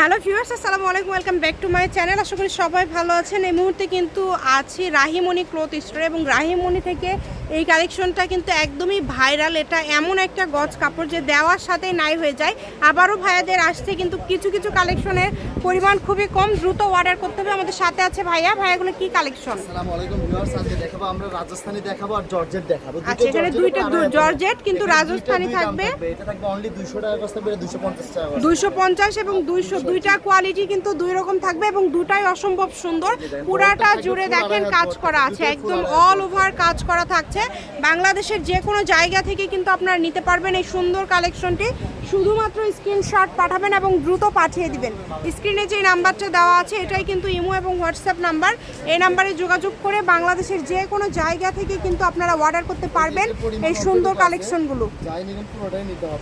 Hello viewers আসসালামু আলাইকুম welcome back to my channel. আশা করি সবাই ভালো আছেন। এই মুহূর্তে কিন্তু আছি রাহিমণি ক্লথ স্টোর এবং রাহিমণি থেকে এই কালেকশনটা কিন্তু একদমই ভাইরাল। এটা এমন একটা গজ কাপড় যে দেওয়ার সাথেই নাই হয়ে যায়। আবারও ভাইয়াদের আসছে কিন্তু কিছু কিছু কালেকশনের পরিমাণ খুবই কম। দ্রুত অর্ডার করতে হবে আমাদের সাথে আছে ভাইয়া। ভাইয়াগুলো কি কালেকশন? আসসালামু আলাইকুম ভিউয়ার্স আজকে দেখাবো আমরা রাজস্থানী দেখাবো আর জর্জেট দেখাবো। আচ্ছা এখানে দুইটা জর্জেট কিন্তু রাজস্থানি থাকবে। এটা থাকবে অনলি 200 টাকা কস্ট 250 টাকা cost। দুইশো পঞ্চাশ এবং দুইশো দুইটা কোয়ালিটি কিন্তু দুই রকম থাকবে এবং দুটাই অসম্ভব সুন্দর। পুরাটা জুড়ে দেখেন কাজ করা আছে একদম অল ওভার কাজ করা থাকছে। বাংলাদেশের যে কোনো জায়গা থেকে কিন্তু আপনারা নিতে পারবেন এই সুন্দর কালেকশনটি শুধুমাত্র স্ক্রিনশট পাঠাবেন এবং দ্রুত পাঠিয়ে দিবেন। স্ক্রিনে যে নাম্বারটা দেওয়া আছে এটাই কিন্তু ইমো এবং হোয়াটসঅ্যাপ নাম্বার। এই নাম্বারে যোগাযোগ করে বাংলাদেশের যে কোনো জায়গা থেকে কিন্তু আপনারা অর্ডার করতে পারবেন এই সুন্দর কালেকশনগুলো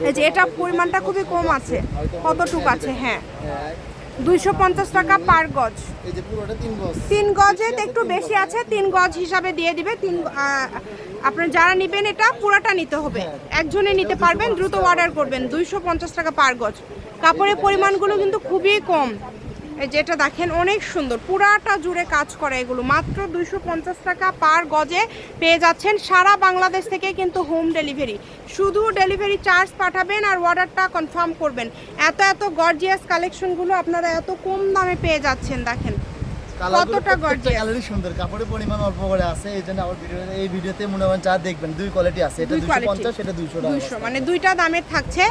এই যে এটা পরিমাণটা খুবই কম আছে কতটুকু আছে হ্যাঁ, দুইশো পঞ্চাশ টাকা পার গজ। এই যে পুরোটা তিন গজ। একটু বেশি আছে তিন গজ হিসাবে দিয়ে দিবে। তিন আপনার যারা নেবেন এটা পুরোটা নিতে হবে। একজনে নিতে পারবেন দ্রুত অর্ডার করবেন। দুইশো পঞ্চাশ টাকা পার গজ। কাপড়ের পরিমাণগুলো কিন্তু খুবই কম। এই যেটা দেখেন, অনেক সুন্দর। পুরাটা জুড়ে কাজ করে এগুলো। মাত্র দুইশো পঞ্চাশ টাকা পার গজে পেয়ে যাচ্ছেন সারা বাংলাদেশ থেকে কিন্তু হোম ডেলিভারি। শুধু ডেলিভারি চার্জ পাঠাবেন আর অর্ডারটা কনফার্ম করবেন। এত এত গর্জিয়াস কালেকশনগুলো আপনারা এত কম দামে পেয়ে যাচ্ছেন, দেখেন। কতটা gorgeous? কালারই সুন্দর কাপড়ের পরিমাণ অল্প করে আছে এই জন্য আমার ভিডিও এই ভিডিওতে মনে হয় যা দেখবেন দুই কোয়ালিটি আছে এটা 250 এটা 200 টাকা দুইশো মানে দুইটা দামের থাকছে।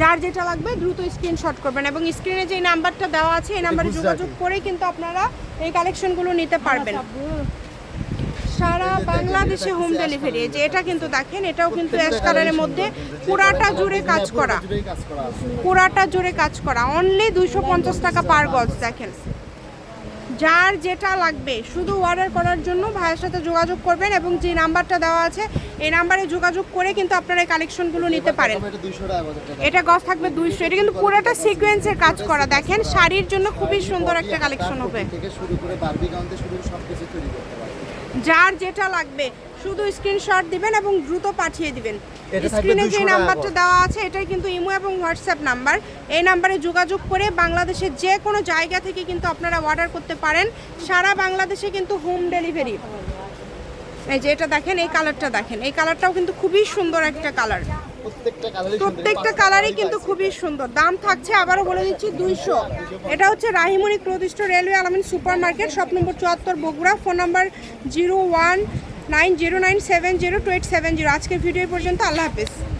যার যেটা লাগবে দ্রুত স্ক্রিনশট করবেন এবং স্ক্রিনে যে নাম্বারটা দেওয়া আছে এই নাম্বারে যোগাযোগ করে কিন্তু আপনারা এই কালেকশনগুলো নিতে পারবেন। সারা বাংলাদেশে হোম ডেলিভারি যে এটা কিন্তু দেখেন। এটাও কিন্তু অ্যাশ কালারের মধ্যে পুরাটা জুড়ে কাজ করা। পুরাটা জুড়ে কাজ করা অনলি দুইশো পঞ্চাশ টাকা পার গজ দেখেন। যার যেটা লাগবে শুধু অর্ডার করার জন্য ভাইয়ের সাথে যোগাযোগ করবেন এবং যে নাম্বারটা দেওয়া আছে এই নাম্বারে যোগাযোগ করে কিন্তু আপনারা এই কালেকশনগুলো নিতে পারেন। এটা 200 টাকা বাজার টাকা এটা গজ থাকবে দুইশো এটা কিন্তু পুরোটা সিকোয়েন্সের কাজ করা। দেখেন শাড়ির জন্য খুবই সুন্দর একটা কালেকশন হবে। যার যেটা লাগবে শুধু স্ক্রিনশট দিবেন এবং দ্রুত পাঠিয়ে দিবেন। স্ক্রিনে যে নাম্বারটা দেওয়া আছে এটাই কিন্তু ইমো এবং হোয়াটসঅ্যাপ নাম্বার। এই নাম্বারে যোগাযোগ করে বাংলাদেশের যে কোনো জায়গা থেকে কিন্তু আপনারা অর্ডার করতে পারেন। সারা বাংলাদেশে কিন্তু হোম ডেলিভারি এই যে এটা দেখেন এই কালারটা দেখেন। এই কালারটাও কিন্তু খুবই সুন্দর একটা কালার প্রত্যেকটা কালারই কিন্তু খুবই সুন্দর। দাম থাকছে আবারও বলে দিচ্ছি দুইশো। এটা হচ্ছে Rahimoni cloth railway Alamin super market shop number চুয়াত্তর Bogura phone number zero one nine zero nine seven zero two eight seven zero. আজকের ভিডিও পর্যন্ত। আল্লাহ হাফিজ।